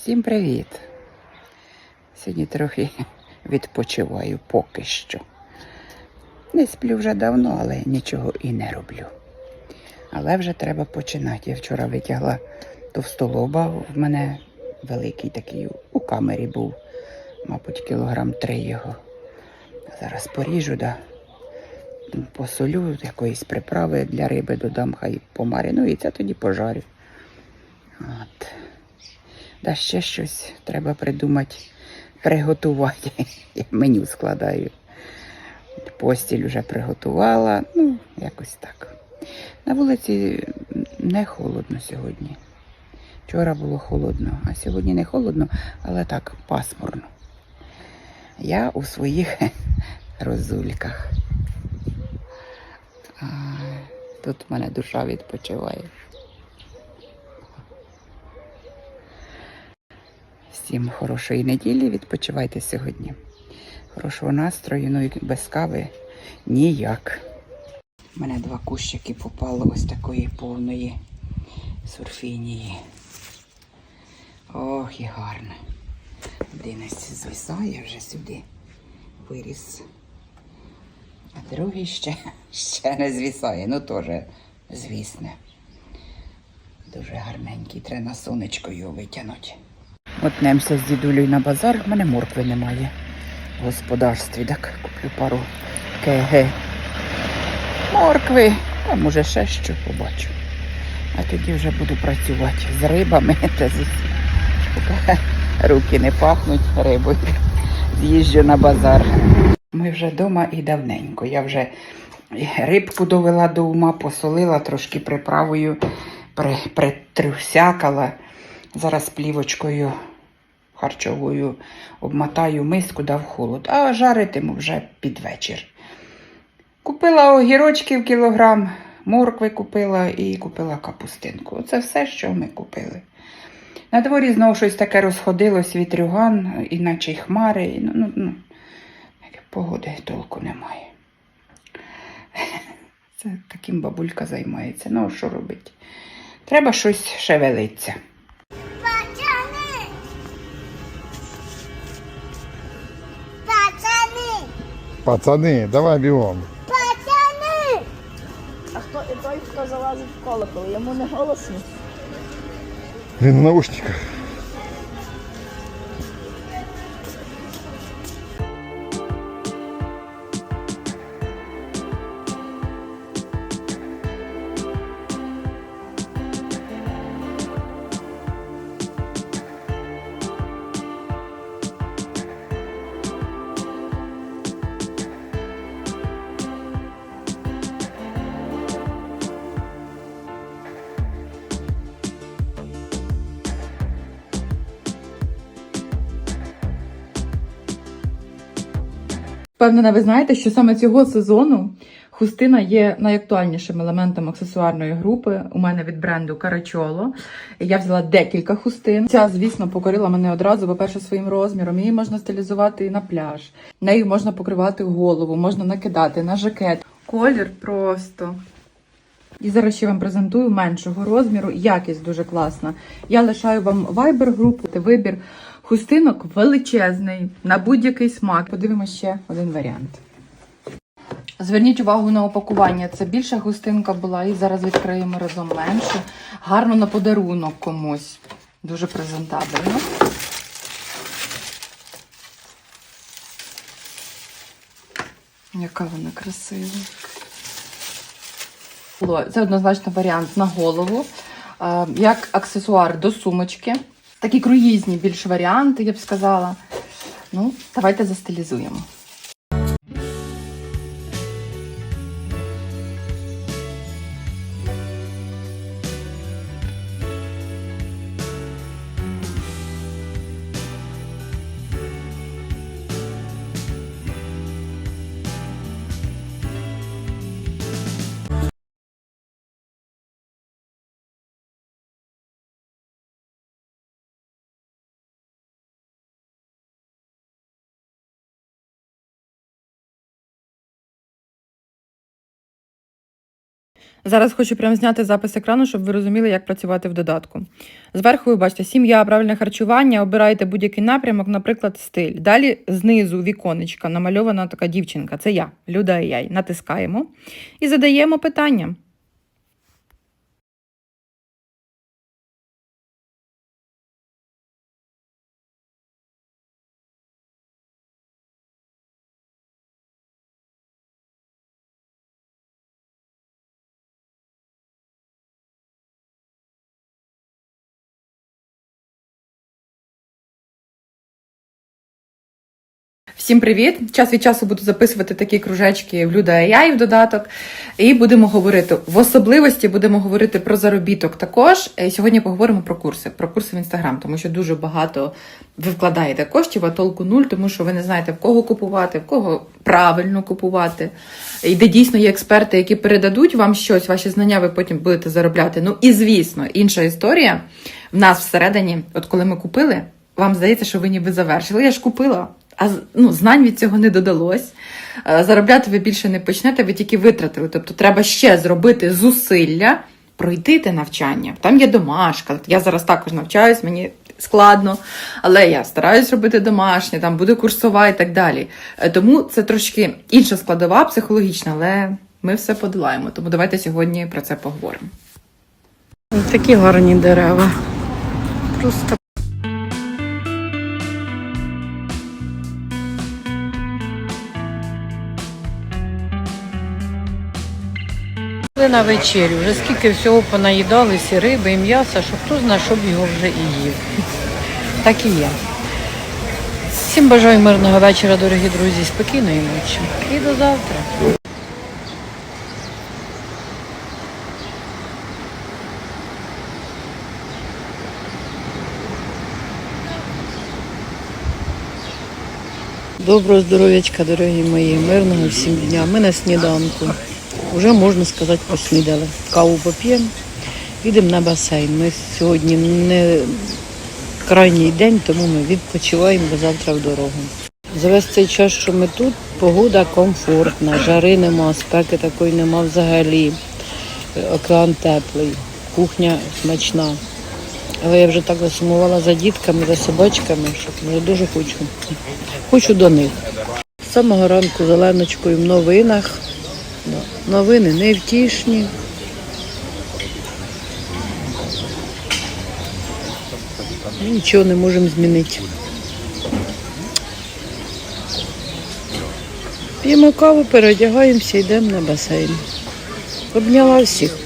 Всім привіт! Сьогодні трохи відпочиваю поки що. Не сплю вже давно, але нічого і не роблю. Але вже треба починати. Я вчора витягла товстолоба. В мене великий такий у камері був, мабуть, кілограм три його. Зараз поріжу, да. посолю якоїсь приправи для риби додам, хай помаринується, тоді пожарю. От. Да ще щось треба придумати, приготувати. Я меню складаю. Постіль вже приготувала. Ну, якось так. На вулиці не холодно сьогодні. Вчора було холодно, а сьогодні не холодно, але так пасмурно. Я у своїх розульках. Тут в мене душа відпочиває. Всім хорошої неділі, відпочивайте сьогодні. Хорошого настрою, ну і без кави ніяк. У мене два кущики попало ось такої повної сурфінії. Ох, і гарно. Один ось звисає вже сюди. Виріс. А другий ще, ще не звісає, ну теж звісне. Дуже гарненький, треба на сонечко його витягнути. Отнемося з дідулею на базар, в мене моркви немає в господарстві. Так куплю пару КГ моркви, а може ще що побачу. А тоді вже буду працювати з рибами та з. Руки не пахнуть рибою. З'їжджу на базар. Ми вже вдома і давненько. Я вже рибку довела до ума, посолила трошки приправою, при, притрусякала. Зараз плівочкою харчовою обмотаю миску, дав холод, а жаритиму вже під вечір. Купила огірочків кілограм, моркви купила і купила капустинку. Оце все, що ми купили. На дворі знову щось таке розходилось, вітрюган, іначе й хмари. і, Ну, ну, ну, погоди толку немає. Це таким бабулька займається. Ну, що робить? Треба щось шевелиться. Пацани, давай бігом. Пацани! А хто і той, хто залазить в колокол, йому не голосно. Він в наушниках. Впевнена, ви знаєте, що саме цього сезону хустина є найактуальнішим елементом аксесуарної групи. У мене від бренду Карачоло. Я взяла декілька хустин. Ця, звісно, покорила мене одразу, по-перше, своїм розміром. Її можна стилізувати і на пляж. Нею можна покривати голову, можна накидати на жакет. Колір просто. І зараз ще вам презентую меншого розміру. Якість дуже класна. Я лишаю вам Viber групу, вибір хустинок величезний на будь-який смак. Подивимося ще один варіант. Зверніть увагу на опакування. Це більша хустинка була, і зараз відкриємо разом менше. Гарно на подарунок комусь. Дуже презентабельно. Яка вона красива. Це однозначно варіант на голову, е, як аксесуар до сумочки. Такі круїзні більш варіанти, я б сказала. Ну, давайте застилізуємо. Зараз хочу прямо зняти запис екрану, щоб ви розуміли, як працювати в додатку. Зверху ви бачите сім'я, правильне харчування, обираєте будь-який напрямок, наприклад, стиль. Далі знизу віконечка намальована така дівчинка. Це я, Люда і Яй. Натискаємо і задаємо питання. Всім привіт! Час від часу буду записувати такі кружечки в Люда AI в додаток. І будемо говорити в особливості, будемо говорити про заробіток також. Е, Сьогодні поговоримо про курси, про курси в інстаграм, тому що дуже багато ви вкладаєте коштів, а толку нуль, тому що ви не знаєте в кого купувати, в кого правильно купувати. І де дійсно є експерти, які передадуть вам щось, ваші знання, ви потім будете заробляти. Ну і звісно, інша історія в нас всередині, от коли ми купили, вам здається, що ви ніби завершили. Я ж купила. А ну, знань від цього не додалось. Е, Заробляти ви більше не почнете, ви тільки витратили. Тобто треба ще зробити зусилля, пройти те навчання. Там є домашка. Я зараз також навчаюсь, мені складно, але я стараюсь робити домашнє, там буде курсова і так далі. Е, Тому це трошки інша складова, психологічна, але ми все подолаємо. Тому давайте сьогодні про це поговоримо. Такі гарні дерева. Просто на вечерю, вже скільки всього понаїдалися, риби, і м'яса, що хто знає, щоб його вже і їв. Так і є. Всім бажаю мирного вечора, дорогі друзі, спокійної ночі. І до завтра. Доброго здоров'ячка, дорогі мої, мирного всім дня. Ми на сніданку. Вже можна сказати, поснідали. Каву поп'ємо, їдемо на басейн. Ми сьогодні не крайній день, тому ми відпочиваємо, бо завтра в дорогу. За весь цей час, що ми тут, погода комфортна, жари нема, спеки такої нема взагалі. Океан теплий, кухня смачна. Але я вже так засумувала за дітками, за собачками, що вже дуже хочу. Хочу до них. З самого ранку зеленочкою в новинах. Новини невтішні. Нічого не можемо змінити. П'ємо каву, переодягаємося, йдемо на басейн. Обняла всіх.